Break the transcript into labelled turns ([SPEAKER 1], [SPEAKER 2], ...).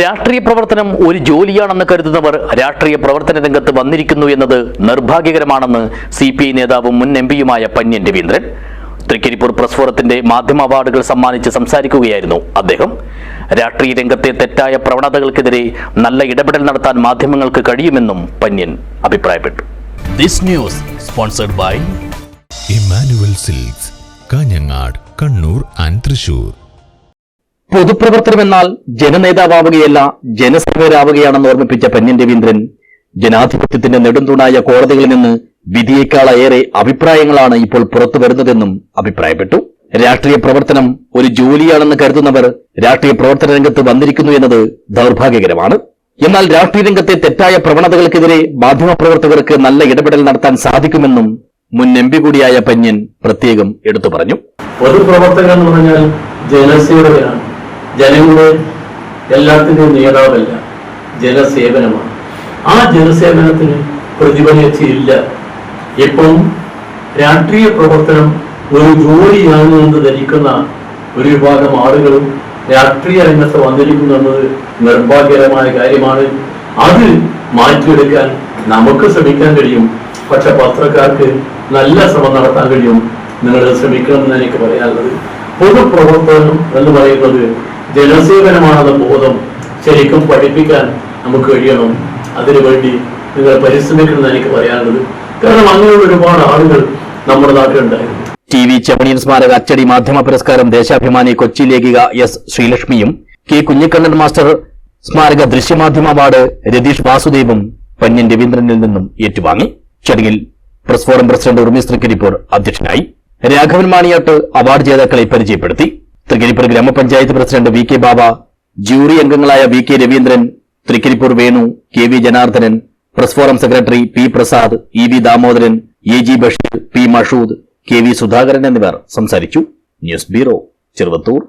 [SPEAKER 1] രാഷ്ട്രീയ പ്രവർത്തനം ഒരു ജോലിയാണെന്ന് കരുതുന്നവർ രാഷ്ട്രീയ പ്രവർത്തന രംഗത്ത് വന്നിരിക്കുന്നു എന്നത് നിർഭാഗ്യകരമാണെന്ന് സി പി ഐ നേതാവും മുൻ എം പിയുമായ പന്യൻ രവീന്ദ്രൻ. തൃക്കരിപ്പൂർ പ്രസ് ഫോറത്തിന്റെ മാധ്യമ അവാർഡുകൾ സമ്മാനിച്ച് സംസാരിക്കുകയായിരുന്നു അദ്ദേഹം. രാഷ്ട്രീയ രംഗത്തെ തെറ്റായ പ്രവണതകൾക്കെതിരെ നല്ല ഇടപെടൽ നടത്താൻ മാധ്യമങ്ങൾക്ക് കഴിയുമെന്നും പന്യൻ അഭിപ്രായപ്പെട്ടു. This news sponsored by
[SPEAKER 2] Emmanuel silks Kanhangad Kannur and Thrissur
[SPEAKER 1] പൊതുപ്രവർത്തനമെന്നാൽ ജനനേതാവുകയല്ല ജനസേവകരാവുകയാണെന്ന് ഓർമ്മിപ്പിച്ച പന്യൻ രവീന്ദ്രൻ ജനാധിപത്യത്തിന്റെ നെടുന്തൂണായ കോടതികളിൽ നിന്ന് വിധിയേക്കാളേറെ അഭിപ്രായങ്ങളാണ് ഇപ്പോൾ പുറത്തു വരുന്നതെന്നും അഭിപ്രായപ്പെട്ടു. രാഷ്ട്രീയ പ്രവർത്തനം ഒരു ജോലിയാണെന്ന് കരുതുന്നവർ രാഷ്ട്രീയ പ്രവർത്തന രംഗത്ത് വന്നിരിക്കുന്നു എന്നത് ദൗർഭാഗ്യകരമാണ്. എന്നാൽ രാഷ്ട്രീയ രംഗത്തെ തെറ്റായ പ്രവണതകൾക്കെതിരെ മാധ്യമപ്രവർത്തകർക്ക് നല്ല ഇടപെടൽ നടത്താൻ സാധിക്കുമെന്നും മുൻ എം പി കൂടിയായ പന്യൻ പ്രത്യേകം എടുത്തു പറഞ്ഞു.
[SPEAKER 3] പൊതുപ്രവർത്തകൻ എന്ന് പറഞ്ഞാൽ ജനസേവകനാണ്. ജനങ്ങളുടെ എല്ലാത്തിന്റെയും നേതാവല്ല ജനസേവനമാണ്. ആ ജനസേവനത്തിന് പ്രതിഫലിച്ചില്ല ഇപ്പം രാഷ്ട്രീയ പ്രവർത്തനം ഒരു ജോലിയാണ് എന്ന് ധരിക്കുന്ന ഒരു വിഭാഗം ആളുകളും രാഷ്ട്രീയ രംഗത്ത് വന്നിരിക്കുന്നു എന്നത് നിർഭാഗ്യകരമായ കാര്യമാണ്. അത് മാറ്റിയെടുക്കാൻ നമുക്ക് ശ്രമിക്കാൻ കഴിയും. പക്ഷെ പത്രക്കാർക്ക് നല്ല ശ്രമം നടത്താൻ കഴിയും. നിങ്ങൾ ശ്രമിക്കണമെന്ന് എനിക്ക് പറയാനുള്ളത്. പൊതുപ്രവർത്തനം എന്ന് പറയുന്നത് ജനസേവനമാണെന്ന ബോധം ശരിക്കും പഠിപ്പിക്കാൻ നമുക്ക് കഴിയണം. അതിനുവേണ്ടി നിങ്ങൾ പരിശ്രമിക്കണം എനിക്ക് പറയാനുള്ളത്. കാരണം അങ്ങനെയുള്ള ഒരുപാട് ആളുകൾ നമ്മുടെ നാട്ടിലുണ്ടായിരുന്നു.
[SPEAKER 1] ടി വി ചെമണിയൻ സ്മാരക അച്ചടി മാധ്യമ പുരസ്കാരം ദേശാഭിമാനി കൊച്ചി ലേഖിക എസ് ശ്രീലക്ഷ്മിയും കെ കുഞ്ഞിക്കണ്ണൻ മാസ്റ്റർ സ്മാരക ദൃശ്യമാധ്യമ അവാർഡ് രതീഷ് വാസുദേവും പന്യൻ രവീന്ദ്രനിൽ നിന്നും ഏറ്റുവാങ്ങി. ചടങ്ങിൽ press forum president Urmis Trikaripur അധ്യക്ഷനായി. രാഘവൻ മാണിയാട്ട് അവാർഡ് ജേതാക്കളെ പരിചയപ്പെടുത്തി. തൃക്കരിപ്പൂർ ഗ്രാമപഞ്ചായത്ത് president V K Baba jury അംഗങ്ങളായ V K Raveendran Trikaripur Venu K V Janardhanan press forum secretary P Prasad E V Damodaran A G Basheer P Mashood K V Sudhakaran എന്നിവർ സംസാരിച്ചു. News bureau Cheruvathur.